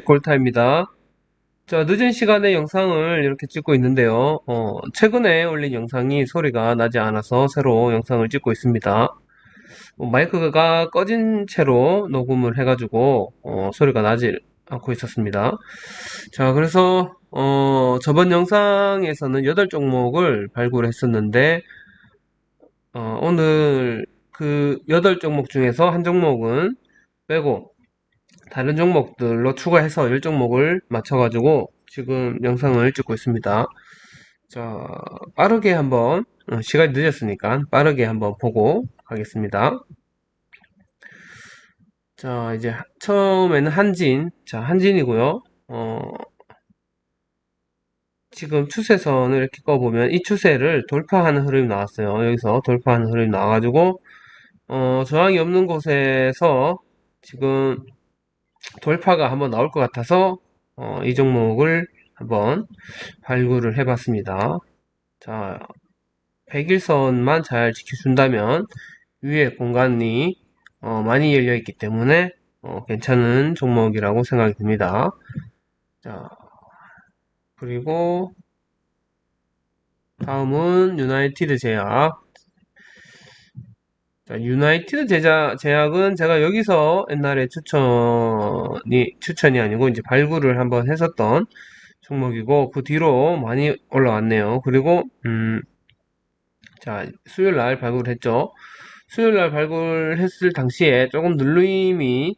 골타입니다. 자, 늦은 시간에 영상을 이렇게 찍고 있는데요. 어, 최근에 올린 영상이 소리가 나지 않아서 새로 영상을 찍고 있습니다. 어, 마이크가 꺼진 채로 녹음을 해가지고 어, 소리가 나지 않고 있었습니다. 자, 그래서 어, 저번 영상에서는 8종목을 발굴했었는데 어, 오늘 그 8종목 중에서 한 종목은 빼고 다른 종목들로 추가해서 10종목을 맞춰가지고 지금 영상을 찍고 있습니다. 자, 빠르게 한번, 어, 시간이 늦었으니까 빠르게 한번 보고 가겠습니다. 자, 이제 하- 처음에는 한진, 자, 한진이고요. 어, 지금 추세선을 이렇게 꺼보면 이 추세를 돌파하는 흐름이 나왔어요. 여기서 돌파하는 흐름이 나와가지고, 어, 저항이 없는 곳에서 지금 돌파가 한번 나올 것 같아서 어, 이 종목을 한번 발굴을 해봤습니다. 자, 100일선만 잘 지켜준다면 위에 공간이 어, 많이 열려 있기 때문에 어, 괜찮은 종목이라고 생각이 듭니다. 자, 그리고 다음은 유나이티드 제약. 자, 유나이티드 제작, 제약은 제가 여기서 옛날에 추천이, 추천이 아니고 이제 발굴을 한번 했었던 종목이고, 그 뒤로 많이 올라왔네요. 그리고, 음, 자, 수요일 날 발굴했죠. 수요일 날 발굴했을 당시에 조금 눌림이,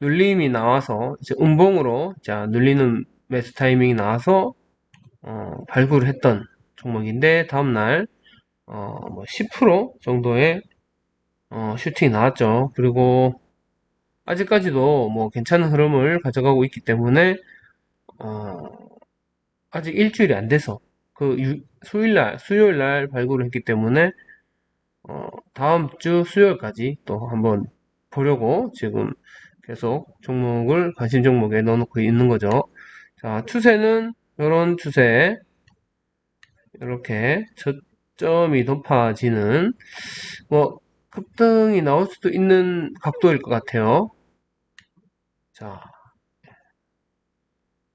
눌림이 나와서, 이제 음봉으로, 자, 눌리는 매수 타이밍이 나와서, 어, 발굴을 했던 종목인데, 다음날, 어, 뭐 10% 정도의 어, 슈팅이 나왔죠. 그리고 아직까지도 뭐 괜찮은 흐름을 가져가고 있기 때문에 어, 아직 일주일이 안 돼서 그 유, 수요일날 수요일날 발굴을 했기 때문에 어, 다음 주 수요일까지 또 한번 보려고 지금 계속 종목을 관심 종목에 넣어놓고 있는 거죠. 자 추세는 이런 추세 이렇게 저점이 높아지는 뭐 급등이 나올 수도 있는 각도일 것 같아요. 자,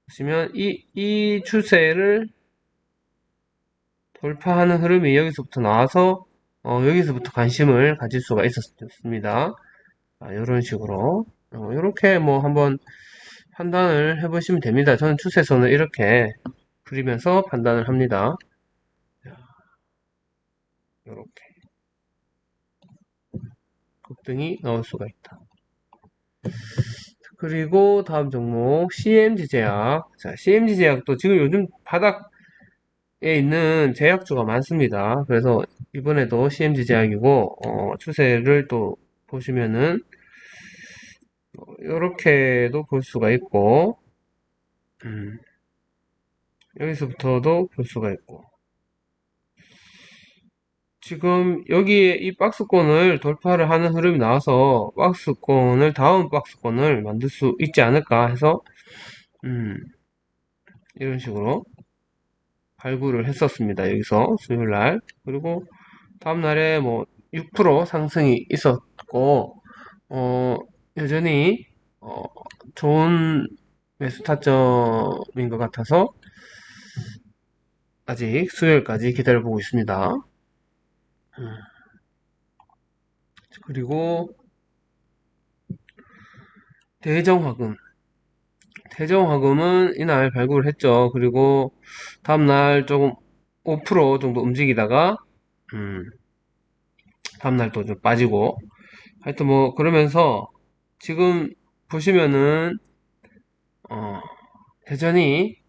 보시면 이, 이 추세를 돌파하는 흐름이 여기서부터 나와서 어, 여기서부터 관심을 가질 수가 있었습니다. 자, 이런 식으로 어, 이렇게 뭐 한번 판단을 해보시면 됩니다. 저는 추세선을 이렇게 그리면서 판단을 합니다. 이렇게 급 등이 나올 수가 있다. 그리고 다음 종목 CMG 제약. 자, CMG 제약도 지금 요즘 바닥에 있는 제약주가 많습니다. 그래서 이번에도 CMG 제약이고 어, 추세를 또 보시면은 이렇게도 볼 수가 있고 음, 여기서부터도 볼 수가 있고 지금 여기에 이 박스권을 돌파를 하는 흐름이 나와서 박스권을 다음 박스권을 만들 수 있지 않을까 해서 음, 이런 식으로 발굴을 했었습니다. 여기서 수요일 날 그리고 다음 날에 뭐 6% 상승이 있었고 어, 여전히 어, 좋은 매수 타점인 것 같아서 아직 수요일까지 기다려보고 있습니다. 음. 그리고 대정화금 대정화금은 이날 발굴을 했죠. 그리고 다음날 조금 5% 정도 움직이다가 음, 다음날 또 좀 빠지고 하여튼 뭐 그러면서 지금 보시면은 어, 대전이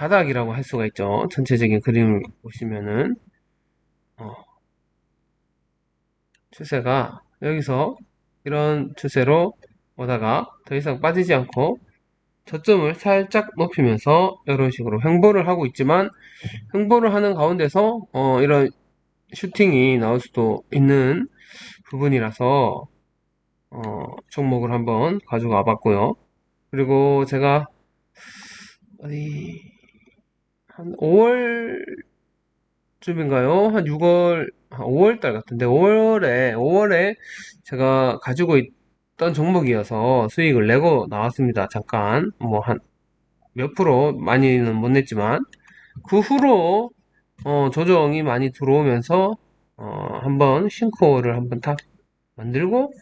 바닥이라고 할 수가 있죠. 전체적인 그림을 보시면은 어, 추세가 여기서 이런 추세로 오다가 더 이상 빠지지 않고 저점을 살짝 높이면서 이런 식으로 횡보를 하고 있지만 횡보를 하는 가운데서 어, 이런 슈팅이 나올 수도 있는 부분이라서 어, 종목을 한번 가져가 봤고요. 그리고 제가 어디 한 5월 4월쯤인가요? 한 6월, 5월 달 같은데, 5월에, 5월에 제가 가지고 있던 종목이어서 수익을 내고 나왔습니다. 잠깐, 뭐, 한, 몇 프로, 많이는 못 냈지만, 그 후로, 어, 조정이 많이 들어오면서, 어, 한번 싱크홀을 한번 탁 만들고,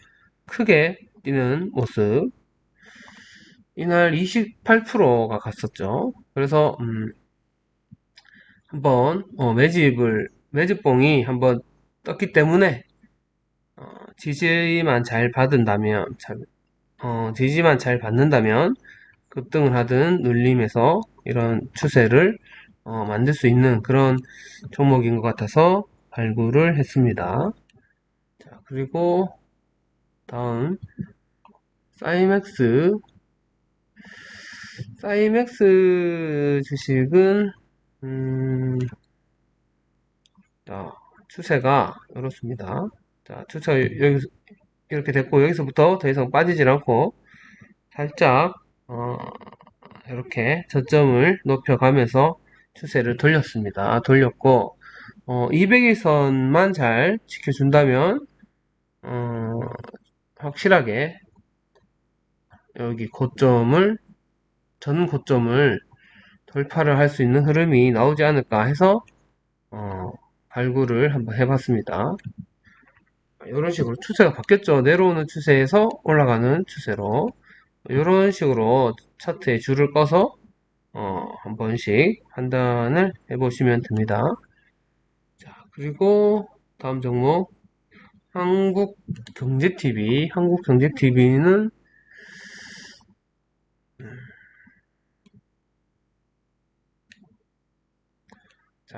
크게 뛰는 모습. 이날 28%가 갔었죠. 그래서, 음, 한번 어, 매집을 매집봉이 한번 떴기 때문에 어, 지지만 잘 받은다면 잘, 어, 지지만 잘 받는다면 급등을 하든 눌림에서 이런 추세를 어, 만들 수 있는 그런 종목인 것 같아서 발굴을 했습니다. 자, 그리고 다음 사이맥스 사이맥스 주식은 음, 자, 추세가 이렇습니다. 자, 추세가 여기 이렇게 됐고 여기서부터 더 이상 빠지질 않고 살짝 어, 이렇게 저점을 높여가면서 추세를 돌렸습니다. 돌렸고 어, 200일선만 잘 지켜준다면 어, 확실하게 여기 고점을 전 고점을 돌파를 할 수 있는 흐름이 나오지 않을까 해서 어, 발굴을 한번 해봤습니다. 이런 식으로 추세가 바뀌었죠. 내려오는 추세에서 올라가는 추세로 이런 식으로 차트에 줄을 꺼서 어, 한 번씩 판단을 해보시면 됩니다. 자, 그리고 다음 종목 한국경제TV 한국경제TV는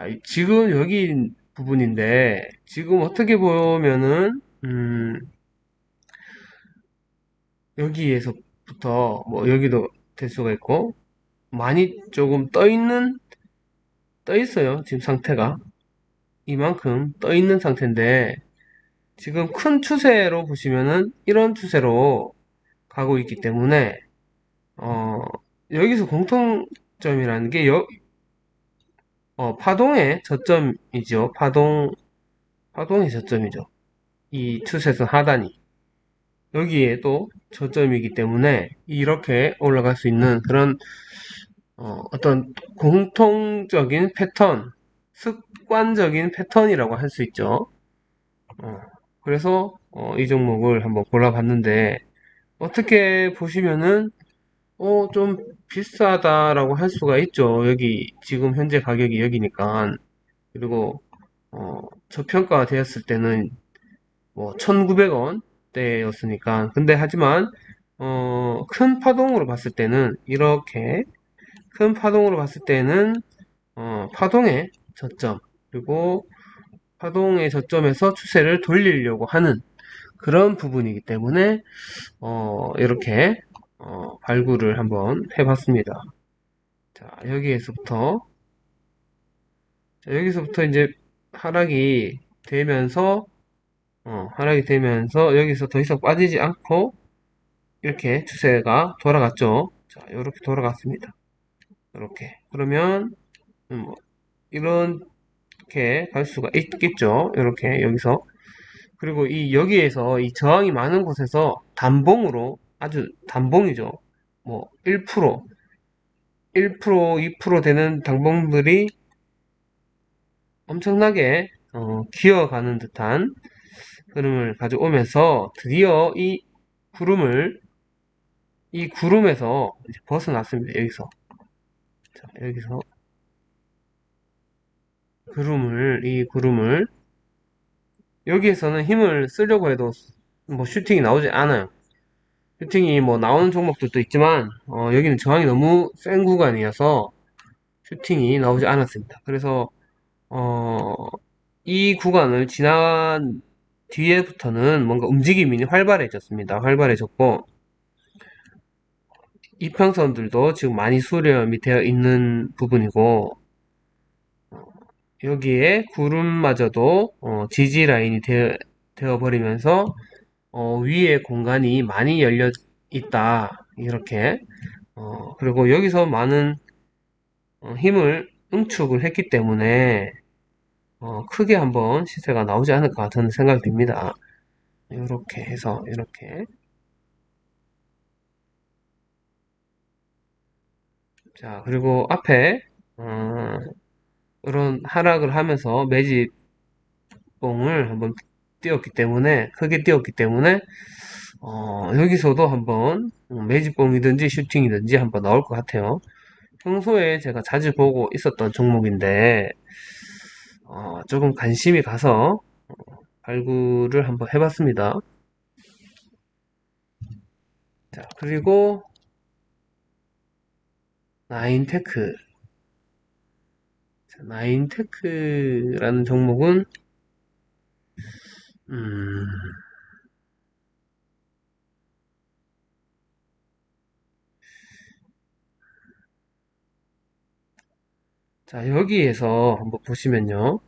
자, 지금 여기 부분인데, 지금 어떻게 보면은, 음, 여기에서부터, 뭐, 여기도 될 수가 있고, 많이 조금 떠 있는, 떠 있어요. 지금 상태가. 이만큼 떠 있는 상태인데, 지금 큰 추세로 보시면은, 이런 추세로 가고 있기 때문에, 어, 여기서 공통점이라는 게, 여, 어, 파동의 저점이죠. 파동, 파동의 저점이죠. 이 추세선 하단이. 여기에 또 저점이기 때문에 이렇게 올라갈 수 있는 그런 어, 떤 공통적인 패턴, 습관적인 패턴이라고 할 수 있죠. 어, 그래서 어, 이 종목을 한번 골라봤는데 어떻게 보시면은 어, 좀 비싸다라고 할 수가 있죠. 여기, 지금 현재 가격이 여기니까. 그리고, 어, 저평가 되었을 때는 뭐, 1900원 대였으니까. 근데 하지만, 어, 큰 파동으로 봤을 때는 이렇게, 큰 파동으로 봤을 때는, 어, 파동의 저점, 그리고 파동의 저점에서 추세를 돌리려고 하는 그런 부분이기 때문에, 어, 이렇게 어, 발굴을 한번 해봤습니다. 자, 여기에서부터 자, 여기서부터 이제 하락이 되면서 어, 하락이 되면서 여기서 더 이상 빠지지 않고 이렇게 추세가 돌아갔죠. 자, 이렇게 돌아갔습니다. 이렇게 그러면 음, 뭐 이렇게 갈 수가 있겠죠. 이렇게 여기서 그리고 이 여기에서 이 저항이 많은 곳에서 단봉으로 아주 단봉이죠. 뭐 1%, 1%, 2% 되는 당봉들이 엄청나게 어, 기어가는 듯한 흐름을 가져오면서 드디어 이 구름을 이 구름에서 벗어났습니다. 여기서 자, 여기서 구름을 이 구름을 여기에서는 힘을 쓰려고 해도 뭐 슈팅이 나오지 않아요. 슈팅이 뭐 나오는 종목들도 있지만 어, 여기는 저항이 너무 센 구간이어서 슈팅이 나오지 않았습니다. 그래서 어, 이 구간을 지난 뒤에부터는 뭔가 움직임이 활발해졌습니다. 활발해졌고 이평선들도 지금 많이 수렴이 되어 있는 부분이고 어, 여기에 구름마저도 어, 지지 라인이 되어, 되어 버리면서 어, 위에 공간이 많이 열려 있다. 이렇게. 어, 그리고 여기서 많은 어, 힘을 응축을 했기 때문에 어, 크게 한번 시세가 나오지 않을까 저는 생각이 듭니다. 이렇게 해서 이렇게 자 그리고 앞에 어, 이런 하락을 하면서 매집봉을 한번 띄웠기 때문에 크게 띄웠기 때문에 어, 여기서도 한번 매집봉이든지 슈팅이든지 한번 나올 것 같아요. 평소에 제가 자주 보고 있었던 종목인데 어, 조금 관심이 가서 어, 발굴을 한번 해봤습니다. 자, 그리고 나인테크. 자, 나인테크라는 종목은 음, 자, 여기에서 한번 보시면요.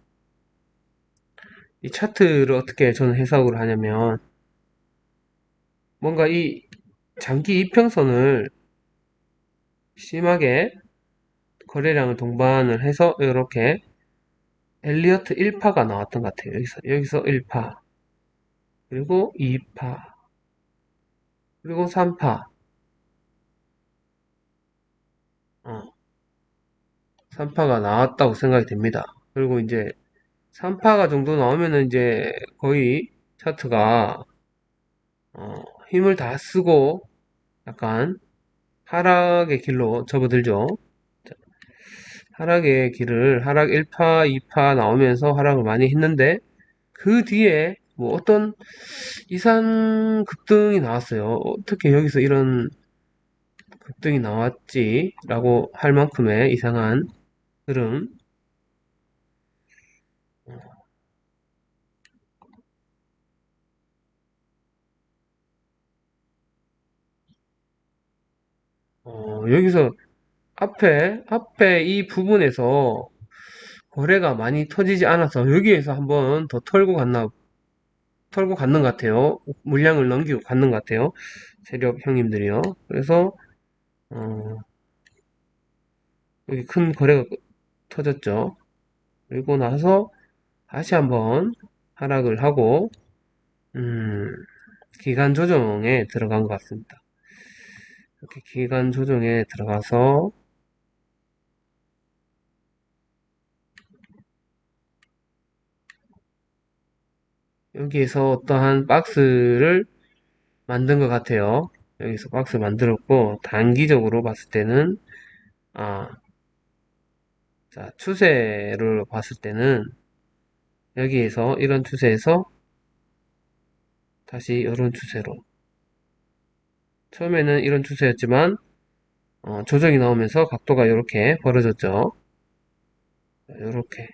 이 차트를 어떻게 저는 해석을 하냐면, 뭔가 이 장기 이평선을 심하게 거래량을 동반을 해서 이렇게 엘리어트 1파가 나왔던 것 같아요. 여기서, 여기서 1파. 그리고 2파. 그리고 3파. 어, 3파가 나왔다고 생각이 됩니다. 그리고 이제 3파가 정도 나오면은 이제 거의 차트가 어, 힘을 다 쓰고 약간 하락의 길로 접어들죠. 자, 하락의 길을 하락 1파, 2파 나오면서 하락을 많이 했는데 그 뒤에 뭐 어떤 이상 급등이 나왔어요. 어떻게 여기서 이런 급등이 나왔지? 라고 할 만큼의 이상한 흐름. 어, 여기서 앞에, 앞에 이 부분에서 거래가 많이 터지지 않아서 여기에서 한번 더 털고 갔나, 털고 갔는 것 같아요. 물량을 넘기고 갔는 것 같아요. 세력 형님들이요. 그래서, 어, 여기 큰 거래가 터졌죠. 그리고 나서 다시 한번 하락을 하고, 음, 기간 조정에 들어간 것 같습니다. 이렇게 기간 조정에 들어가서 여기에서 어떠한 박스를 만든 것 같아요. 여기서 박스 만들었고 단기적으로 봤을 때는 아, 자 추세를 봤을 때는 여기에서 이런 추세에서 다시 이런 추세로 처음에는 이런 추세였지만 어, 조정이 나오면서 각도가 이렇게 벌어졌죠. 이렇게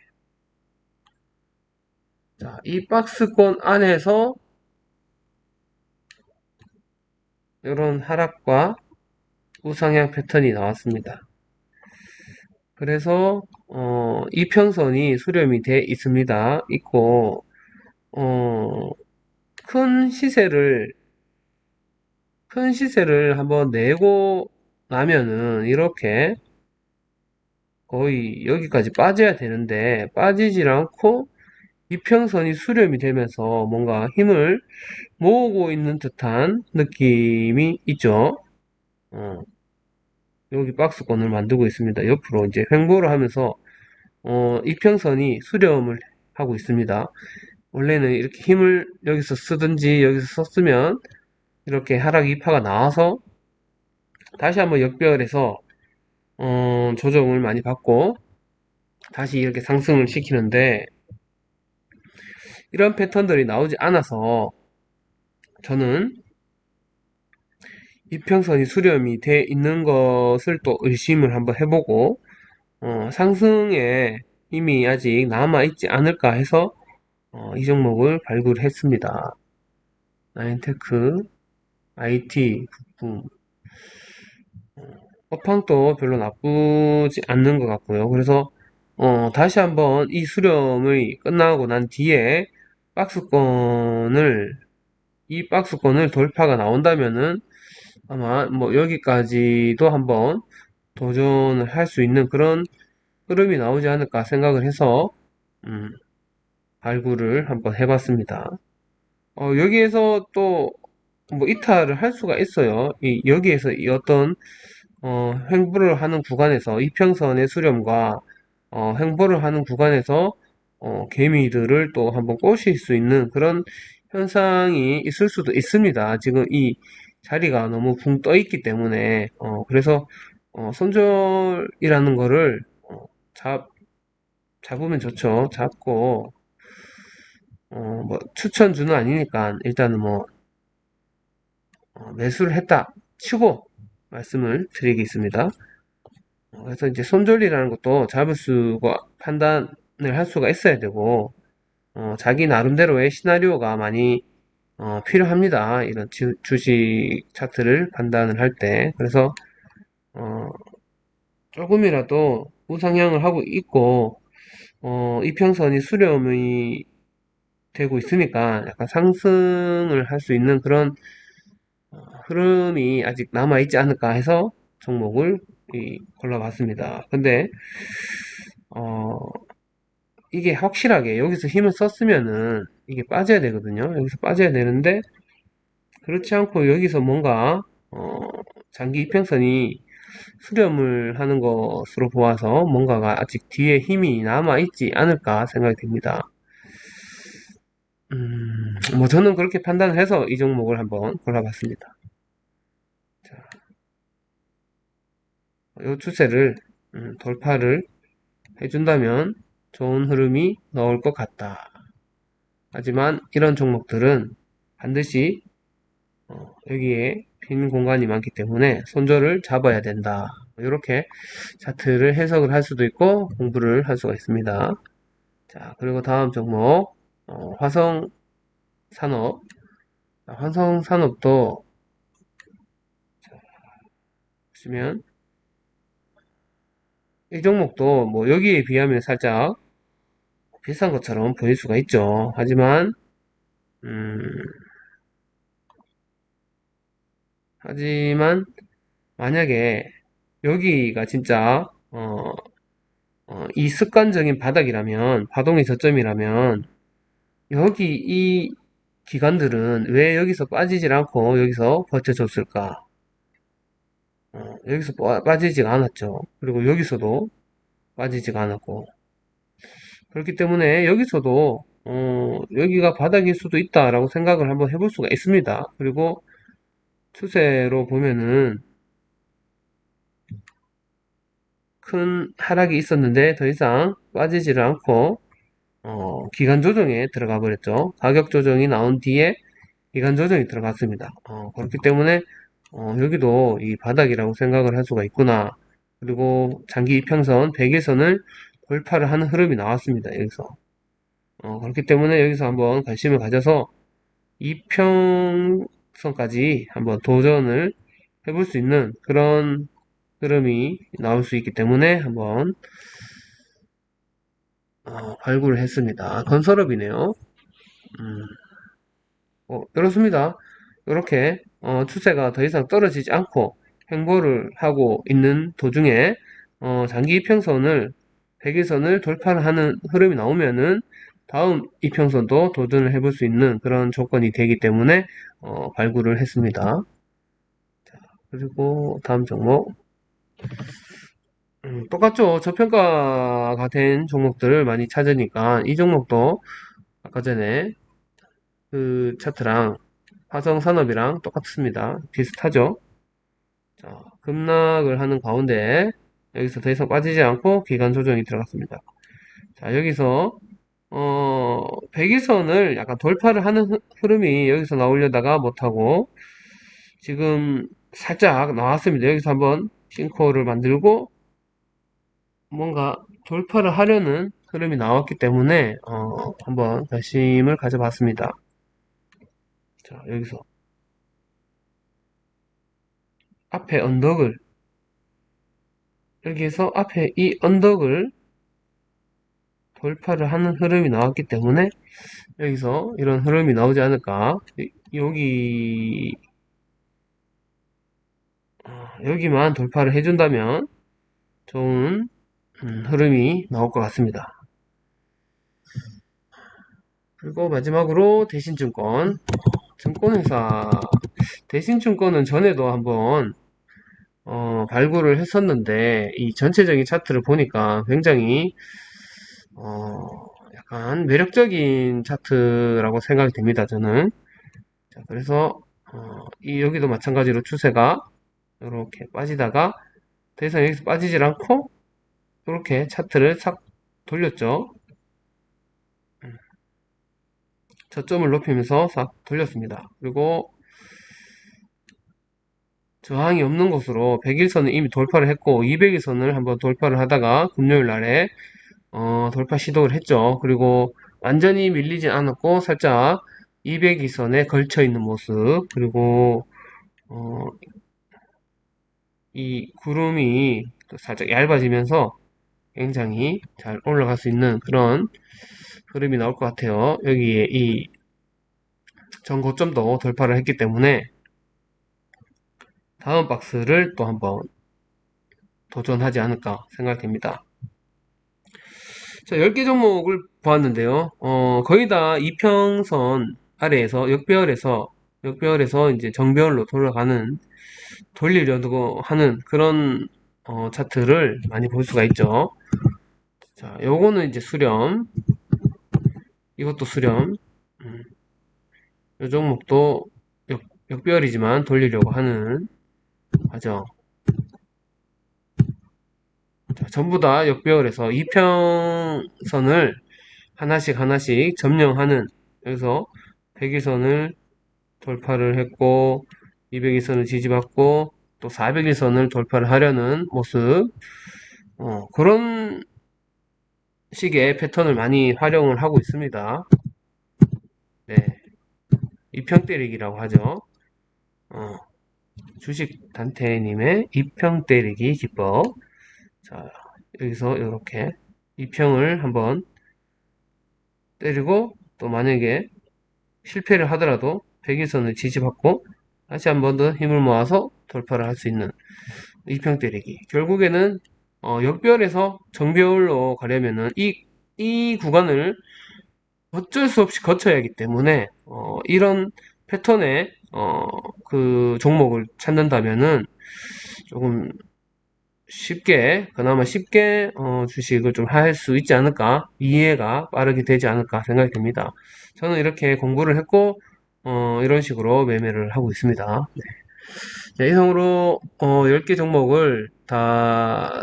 자, 이 박스권 안에서 이런 하락과 우상향 패턴이 나왔습니다. 그래서 어, 이평선이 수렴이 돼 있습니다. 있고 어, 큰 시세를 큰 시세를 한번 내고 나면은 이렇게 거의 여기까지 빠져야 되는데 빠지질 않고 이평선이 수렴이 되면서 뭔가 힘을 모으고 있는 듯한 느낌이 있죠. 어, 여기 박스권을 만들고 있습니다. 옆으로 이제 횡보를 하면서 어, 이평선이 수렴을 하고 있습니다. 원래는 이렇게 힘을 여기서 쓰든지 여기서 썼으면 이렇게 하락 2파가 나와서 다시 한번 역별해서 어, 조정을 많이 받고 다시 이렇게 상승을 시키는데 이런 패턴들이 나오지 않아서 저는 이평선이 수렴이 돼 있는 것을 또 의심을 한번 해보고 어, 상승에 힘이 아직 남아 있지 않을까 해서 어, 이 종목을 발굴했습니다. 나인테크, IT, 부품 어, 업황도 별로 나쁘지 않는 것 같고요. 그래서 어, 다시 한번 이 수렴이 끝나고 난 뒤에 박스권을 이 박스권을 돌파가 나온다면은 아마 뭐 여기까지도 한번 도전을 할 수 있는 그런 흐름이 나오지 않을까 생각을 해서 음, 발굴을 한번 해봤습니다. 어, 여기에서 또 뭐 이탈을 할 수가 있어요. 이, 여기에서 이 어떤 어, 횡보를 하는 구간에서 이평선의 수렴과 어, 횡보를 하는 구간에서 어, 개미들을 또 한번 꼬실 수 있는 그런 현상이 있을 수도 있습니다. 지금 이 자리가 너무 붕 떠 있기 때문에 어, 그래서 어, 손절이라는 거를 어, 잡 잡으면 좋죠. 잡고 어, 뭐 추천주는 아니니까 일단은 뭐 어, 매수를 했다 치고 말씀을 드리겠습니다. 어, 그래서 이제 손절이라는 것도 잡을 수가 판단을 할 수가 있어야 되고 어, 자기 나름대로의 시나리오가 많이 어, 필요합니다. 이런 주, 식 차트를 판단을 할 때. 그래서 어, 조금이라도 우상향을 하고 있고 어, 이평선이 수렴이 되고 있으니까 약간 상승을 할 수 있는 그런 어, 흐름이 아직 남아 있지 않을까 해서 종목을 골라봤습니다. 근데 어, 이게 확실하게 여기서 힘을 썼으면은 이게 빠져야 되거든요. 여기서 빠져야 되는데 그렇지 않고 여기서 뭔가 어, 장기 이평선이 수렴을 하는 것으로 보아서 뭔가가 아직 뒤에 힘이 남아 있지 않을까 생각이 듭니다. 음, 뭐 저는 그렇게 판단을 해서 이 종목을 한번 골라봤습니다. 자, 이 추세를 음, 돌파를 해준다면 좋은 흐름이 나올 것 같다. 하지만 이런 종목들은 반드시 어, 여기에 빈 공간이 많기 때문에 손절을 잡아야 된다. 이렇게 차트를 해석을 할 수도 있고 공부를 할 수가 있습니다. 자, 그리고 다음 종목 어, 화성 산업. 화성 산업도 보시면 이 종목도 뭐 여기에 비하면 살짝 비싼 것처럼 보일 수가 있죠. 하지만 음, 하지만 만약에 여기가 진짜 어, 어, 이 습관적인 바닥이라면 파동의 저점이라면 여기 이 기관들은 왜 여기서 빠지질 않고 여기서 버텨줬을까? 어, 여기서 빠지지가 않았죠. 그리고 여기서도 빠지지가 않았고 그렇기 때문에 여기서도 어, 여기가 바닥일 수도 있다라고 생각을 한번 해볼 수가 있습니다. 그리고 추세로 보면은 큰 하락이 있었는데 더 이상 빠지지를 않고 어, 기간 조정에 들어가 버렸죠. 가격 조정이 나온 뒤에 기간 조정이 들어갔습니다. 어, 그렇기 때문에 어, 여기도 이 바닥이라고 생각을 할 수가 있구나. 그리고 장기 이평선 100일선을 돌파를 하는 흐름이 나왔습니다. 여기서. 어, 그렇기 때문에 여기서 한번 관심을 가져서 이평선까지 한번 도전을 해볼 수 있는 그런 흐름이 나올 수 있기 때문에 한번 어, 발굴을 했습니다. 건설업이네요. 음, 어, 그렇습니다. 이렇게 어, 추세가 더 이상 떨어지지 않고 횡보를 하고 있는 도중에 어, 장기 이평선을 100일선을 돌파를 하는 흐름이 나오면은 다음 이평선도 도전을 해볼 수 있는 그런 조건이 되기 때문에 어, 발굴을 했습니다. 자, 그리고 다음 종목 음, 똑같죠. 저평가가 된 종목들을 많이 찾으니까 이 종목도 아까 전에 그 차트랑 화성산업이랑 똑같습니다. 비슷하죠. 자, 급락을 하는 가운데 여기서 더 이상 빠지지 않고 기간 조정이 들어갔습니다. 자, 여기서 어, 100일선을 약간 돌파를 하는 흐름이 여기서 나오려다가 못하고 지금 살짝 나왔습니다. 여기서 한번 싱크홀을 만들고 뭔가 돌파를 하려는 흐름이 나왔기 때문에 어, 한번 관심을 가져봤습니다. 자, 여기서 앞에 언덕을 여기에서 앞에 이 언덕을 돌파를 하는 흐름이 나왔기 때문에 여기서 이런 흐름이 나오지 않을까 여기 어, 여기만 돌파를 해준다면 좋은 음, 흐름이 나올 것 같습니다. 그리고 마지막으로 대신증권. 증권회사. 대신증권은 전에도 한번 어, 발굴을 했었는데 이 전체적인 차트를 보니까 굉장히 어, 약간 매력적인 차트라고 생각이 됩니다. 저는 자, 그래서 어, 이 여기도 마찬가지로 추세가 이렇게 빠지다가 더 이상 여기서 빠지질 않고 이렇게 차트를 싹 돌렸죠. 음. 저점을 높이면서 싹 돌렸습니다. 그리고 저항이 없는 곳으로 100일선을 이미 돌파를 했고 200일선을 한번 돌파를 하다가 금요일 날에 어, 돌파 시도를 했죠. 그리고 완전히 밀리진 않았고 살짝 200일선에 걸쳐 있는 모습 그리고 어, 이 구름이 살짝 얇아지면서 굉장히 잘 올라갈 수 있는 그런 흐름이 나올 것 같아요. 여기에 이 전 고점도 돌파를 했기 때문에 다음 박스를 또 한번 도전하지 않을까 생각됩니다. 자, 10개 종목을 보았는데요. 어, 거의 다 이평선 아래에서 역배열에서 역배열에서 이제 정배열로 돌아가는 돌리려고 하는 그런 어, 차트를 많이 볼 수가 있죠. 자, 요거는 이제 수렴. 이것도 수렴. 음. 요 종목도 역, 역배열이지만 돌리려고 하는 과정. 자, 전부 다 역배열에서 이평선을 하나씩 하나씩 점령하는 여기서 100일선을 돌파를 했고 200일선을 지지받고 또 400일선을 돌파를 하려는 모습 어, 그런 식의 패턴을 많이 활용을 하고 있습니다. 네, 이평 때리기라고 하죠. 어, 주식 단태님의 이평 때리기 기법. 자, 여기서 이렇게 이평을 한번 때리고 또 만약에 실패를 하더라도 100일선을 지지받고 다시 한 번 더 힘을 모아서 돌파를 할 수 있는 이평 때리기. 결국에는 어, 역별에서 정별로 가려면은 이, 이 구간을 어쩔 수 없이 거쳐야 하기 때문에 어, 이런 패턴의 어, 그 종목을 찾는다면은 조금 쉽게 그나마 쉽게 어, 주식을 좀 할 수 있지 않을까 이해가 빠르게 되지 않을까 생각이 듭니다. 저는 이렇게 공부를 했고 어, 이런 식으로 매매를 하고 있습니다. 네. 네, 이상으로 어, 10개 종목을 다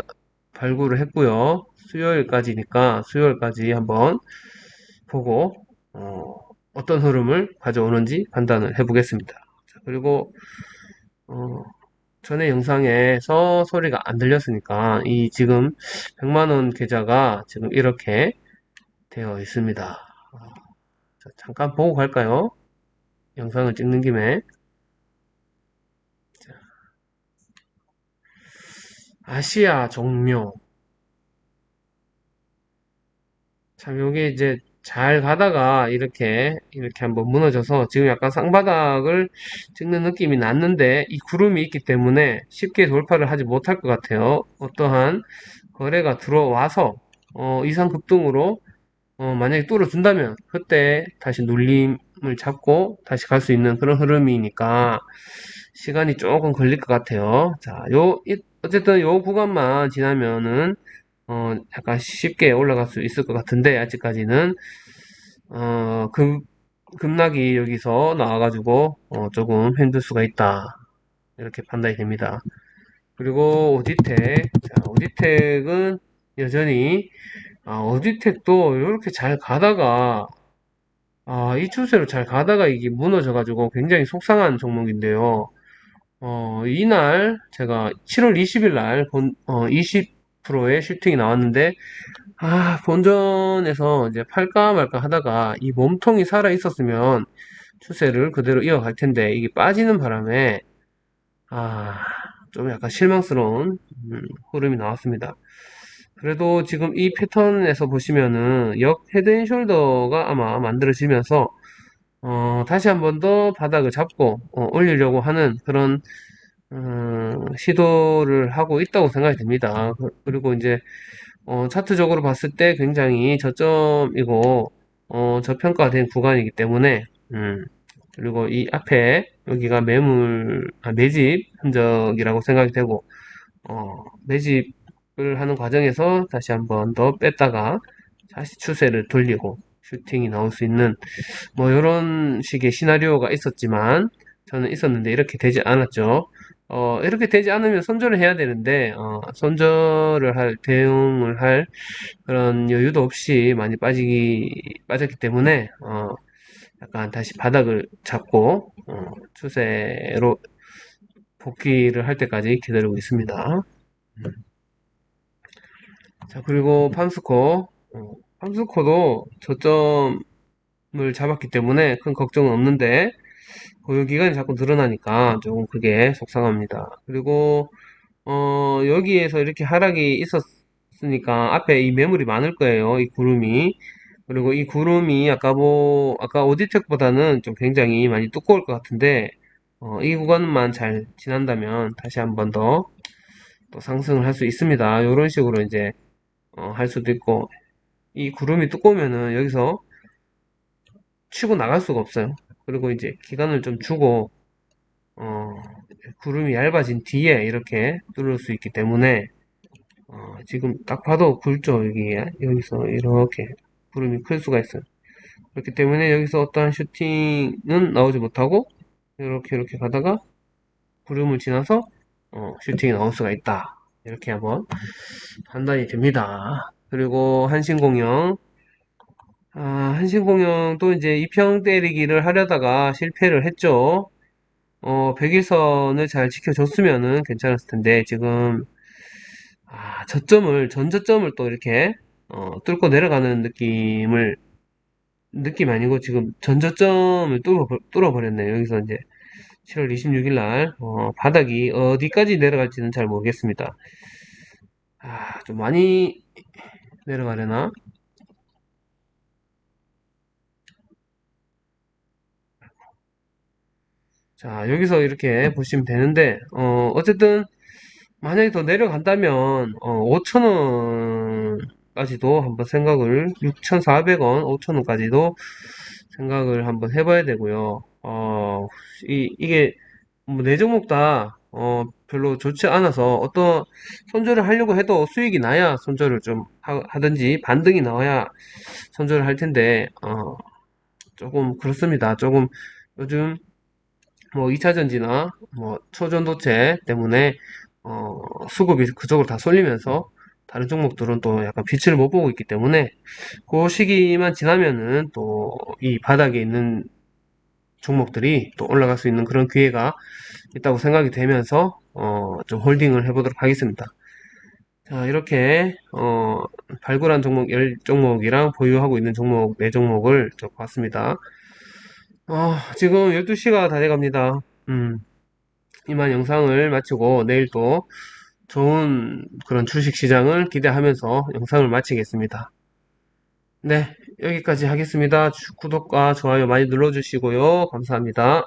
발굴을 했고요. 수요일까지니까 수요일까지 한번 보고 어, 떤 흐름을 가져오는지 판단을 해보겠습니다. 자, 그리고 어, 전에 영상에서 소리가 안 들렸으니까 이 지금 100만원 계좌가 지금 이렇게 되어 있습니다. 자, 잠깐 보고 갈까요? 영상을 찍는 김에 아시아 종묘 참 요게 이제 잘 가다가 이렇게 이렇게 한번 무너져서 지금 약간 쌍바닥을 찍는 느낌이 났는데 이 구름이 있기 때문에 쉽게 돌파를 하지 못할 것 같아요. 어떠한 거래가 들어와서 어, 이상 급등으로 어, 만약에 뚫어준다면 그때 다시 눌림을 잡고 다시 갈 수 있는 그런 흐름이니까 시간이 조금 걸릴 것 같아요. 자, 요 어쨌든 요 구간만 지나면은 어, 약간 쉽게 올라갈 수 있을 것 같은데, 아직까지는, 어, 급, 급락이 여기서 나와가지고, 어, 조금 힘들 수가 있다. 이렇게 판단이 됩니다. 그리고 오디텍. 자, 오디텍은 여전히, 아, 오디텍도 이렇게 잘 가다가, 아, 이 추세로 잘 가다가 이게 무너져가지고 굉장히 속상한 종목인데요. 어, 이날 제가 7월 20일 날 본, 어, 20, 10%의 슈팅이 나왔는데 아 본전에서 이제 팔까 말까 하다가 이 몸통이 살아 있었으면 추세를 그대로 이어갈 텐데 이게 빠지는 바람에 아 좀 약간 실망스러운 음, 흐름이 나왔습니다. 그래도 지금 이 패턴에서 보시면은 역 헤드 앤 숄더가 아마 만들어지면서 어, 다시 한 번 더 바닥을 잡고 어, 올리려고 하는 그런 음, 시도를 하고 있다고 생각이 됩니다. 그- 그리고 이제 어, 차트적으로 봤을 때 굉장히 저점이고 어, 저평가된 구간이기 때문에 음, 그리고 이 앞에 여기가 매물 아, 매집 흔적이라고 생각이 되고 어, 매집을 하는 과정에서 다시 한 번 더 뺐다가 다시 추세를 돌리고 슈팅이 나올 수 있는 뭐 이런 식의 시나리오가 있었지만 저는 있었는데 이렇게 되지 않았죠. 어, 이렇게 되지 않으면 손절을 해야 되는데 어, 손절을 할 대응을 할 그런 여유도 없이 많이 빠지기 빠졌기 때문에 어, 약간 다시 바닥을 잡고 어, 추세로 복귀를 할 때까지 기다리고 있습니다. 자 그리고 팜스코 어, 팜스코도 저점을 잡았기 때문에 큰 걱정은 없는데 보유 기간이 자꾸 늘어나니까 조금 그게 속상합니다. 그리고 어, 여기에서 이렇게 하락이 있었으니까 앞에 이 매물이 많을 거예요. 이 구름이. 그리고 이 구름이 아까 뭐, 아까 오디텍보다는 좀 굉장히 많이 두꺼울 것 같은데, 어, 이 구간만 잘 지난다면 다시 한 번 더 또 상승을 할 수 있습니다. 이런 식으로 이제, 어, 할 수도 있고, 이 구름이 두꺼우면은 여기서 치고 나갈 수가 없어요. 그리고 이제 기간을 좀 주고, 어, 구름이 얇아진 뒤에 이렇게 뚫을 수 있기 때문에 어, 지금 딱 봐도 굵죠? 여기에 여기서 이렇게 구름이 클 수가 있어요. 그렇기 때문에 여기서 어떠한 슈팅은 나오지 못하고 이렇게 이렇게 가다가 구름을 지나서 어, 슈팅이 나올 수가 있다. 이렇게 한번 판단이 됩니다 그리고 한신공영 아, 한신공영도 이제 이평 때리기를 하려다가 실패를 했죠 어, 100일선을 잘 지켜줬으면은 괜찮았을 텐데, 지금, 아, 저점을, 전저점을 또 이렇게, 어, 뚫고 내려가는 느낌을, 느낌 아니고 지금 전저점을 뚫어, 뚫어버렸네요. 여기서 이제 7월 26일 날, 어, 바닥이 어디까지 내려갈지는 잘 모르겠습니다. 아, 좀 많이 내려가려나? 자, 여기서 이렇게 보시면 되는데, 어, 어쨌든, 만약에 더 내려간다면, 어, 5천원까지도 한번 생각을, 6,400원, 5천원까지도 생각을 한번 해봐야 되고요. 어, 이, 이게, 뭐, 네 종목 다, 어, 별로 좋지 않아서, 어떤 손절을 하려고 해도 수익이 나야 손절을 좀 하, 하든지, 반등이 나와야 손절을 할 텐데, 어, 조금 그렇습니다. 조금, 요즘, 뭐 2차 전지나 뭐 초전도체 때문에 어, 수급이 그쪽으로 다 쏠리면서 다른 종목들은 또 약간 빛을 못 보고 있기 때문에 그 시기만 지나면은 또 이 바닥에 있는 종목들이 또 올라갈 수 있는 그런 기회가 있다고 생각이 되면서 어, 좀 홀딩을 해보도록 하겠습니다. 자, 이렇게 어, 발굴한 종목 10종목이랑 보유하고 있는 종목 4종목을 봤습니다. 어, 지금 12시가 다 돼갑니다. 음, 이만 영상을 마치고 내일 또 좋은 그런 주식 시장을 기대하면서 영상을 마치겠습니다. 네, 여기까지 하겠습니다. 구독과 좋아요 많이 눌러주시고요. 감사합니다.